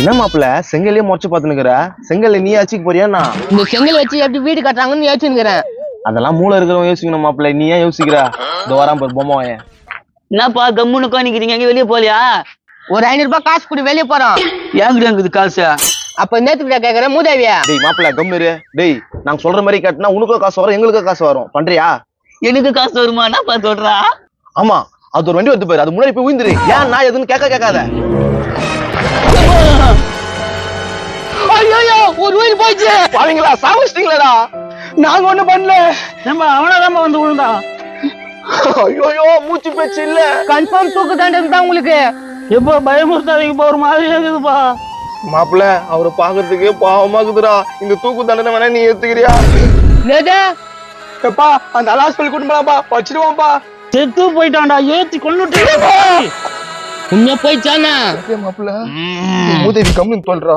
என்ன மாப்பிள செங்கல்லே முறைச்சு பாத்துனுக்குற செங்கல்ல நீ அச்சிக்க போறியாண்ணா? இந்த செங்கல் வச்சு எப்படி வீடு கட்டுறாங்கன்னு யோசிச்சுக்கிறேன் அதெல்லாம் மூளை இருக்கிறவங்க யோசிக்கணும் மாப்பிள நீ ஏன் யோசிக்கிற? இந்த வரான் பாரு பொம்மை வாயன். என்னப்பா கம்முன்னு உட்காந்துக்கிறீங்க எங்க வெளியே போலியா ஒரு ஐநூறு ரூபாய் காசு கொடு வெளியே போறோம். ஏங்கிட்ட இருக்குது காசு? அப்ப நேத்துக்கிட்ட கேக்குறேன் மூதேவியா. டேய் மாப்பிள கம்மிரு டேய் நாங்க சொல்ற மாதிரி கட்டினா உனக்கும் காசு வரும் எங்களுக்கும் காசு வரும். பண்றியா? எனக்கு காசு வருமா? என்னப்பா சொல்றா? ஆமா அது ஒரு வண்டி வந்து பாரு. அது முன்னாடி போய் உயிந்துரு ஏன் நான் எதுன்னு கேட்க கேட்காத. உயிர் போயிடுச்சு பாவீங்களா? சாவச்சிட்டீங்களாடா நாங்க ஒண்ணும் பண்ணல. ஏம்பா அவனதாம்பா வந்து விழுந்தான் ஐயோ மூச்சு பேச்சு இல்ல. கன்ஃபார்ம் தூக்கு தாண்டது தான் உங்களுக்கு. எப்போ பயமுறுத்தாதீங்கப்பா ஒரு மாதிரி இருக்குதுப்பா. மாப்பிள அவரை பாக்குறதுக்கு பாவமாக்குதுடா இந்த தூக்கு தண்டனை வேணா நீ ஏத்துக்கிறியா? எப்பா அந்த ஹாஸ்பிட்டல் கூட்டு போலாப்பா வச்சிடுவோம்ப்பா. செத்து போயிட்டான்டா ஏத்தி கொண்டுட்டு உண்மையா போயிடுச்சானா மாப்பிள மூதேவி கம்மி சொல்றா.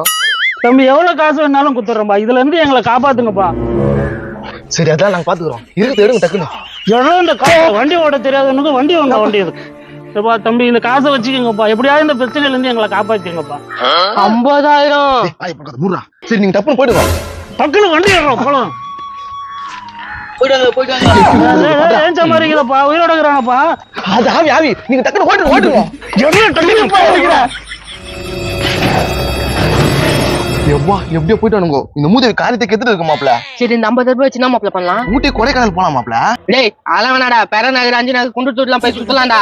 தம்பி எவ்வளவு காசு வேணாலும் குத்துறோம்பா இதுல இருந்து எங்களை காப்பாத்துங்கப்பா. சரி அதான் நாங்க பாத்துக்கிறோம். இருக்கு எடுங்க டக்குன்னு. எவ்வளவு இந்த காசு வண்டி ஓட்ட தெரியாதவனுக்கு வண்டி வாங்க வண்டி ஏப்பா தம்பி இந்த காசை வச்சுக்கோங்கப்பா. எப்படியாவது இந்த பிரச்சனையில இருந்து எங்களை காப்பாத்திங்கப்பா ஐம்பதாயிரம். சரி நீங்க டப்புன்னு போயிடுங்க. டக்குனு வண்டி ஏறோம் போலாம். ஏன் சமாளிக்கிறப்பா உயிரோட இருக்கிறாங்கப்பா. அது ஆவி ஆவி. நீங்க டக்குன்னு ஓட்டுங்க ஓட்டுங்க. எவ்வளவு டக்குனு போயிருக்கிற எவ்வா எப்படியோ போயிட்டானுங்க இந்த மூதேவி காரியத்தை கெத்துட்டு இருக்கு மாப்பிள சரி இந்த ஐம்பது ரூபாய் வச்சு என்ன மாப்பிள பண்ணலாம்? ஊட்டி கொடைக்கானல் போலாம் மாப்பிள டேய் அதெல்லாம் வேணாடா. பெர நகர் அஞ்சு நகர் குண்டு தூட்லாம் போய் சுத்தலாம்டா.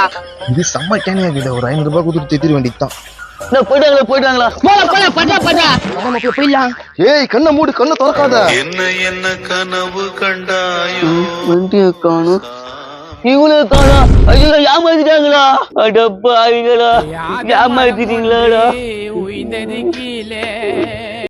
இது செம்ம கேனியா இருக்குது ஒரு ஐநூறு ரூபாய் கொடுத்துட்டு தெத்திர வேண்டியதுதான். போயிட்டாங்களா போயிட்டாங்களா? போல போல பட்டா பட்டா போயிடலாம். ஏய் கண்ணை மூடு கண்ணை திறக்காத. என்ன என்ன கனவு கண்டாயோ? வண்டியை காணும். இவங்களே காணும். ஐயோ ஏமாத்திட்டாங்களா? அடப்பா அவங்களா ஏமாத்திட்டீங்களாடா. உயிர்ந்தது கீழே.